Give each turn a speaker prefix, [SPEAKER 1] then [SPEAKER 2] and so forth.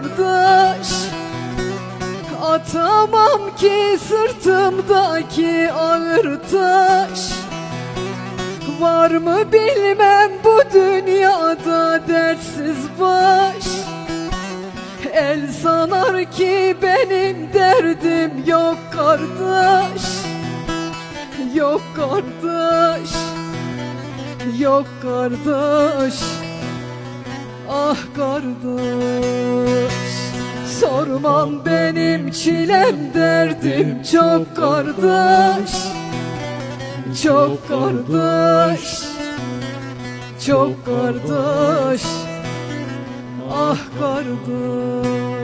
[SPEAKER 1] kardeş. Atamam ki sırtımdaki ağır taş Var mı bilmem bu dünyada dertsiz baş. El sanar ki benim derdim yok kardeş. Yok kardeş. Yok kardeş. Ah kardeş Sormam benim çilem derdim çok kardeş Çok kardeş Çok kardeş. Ah kardeş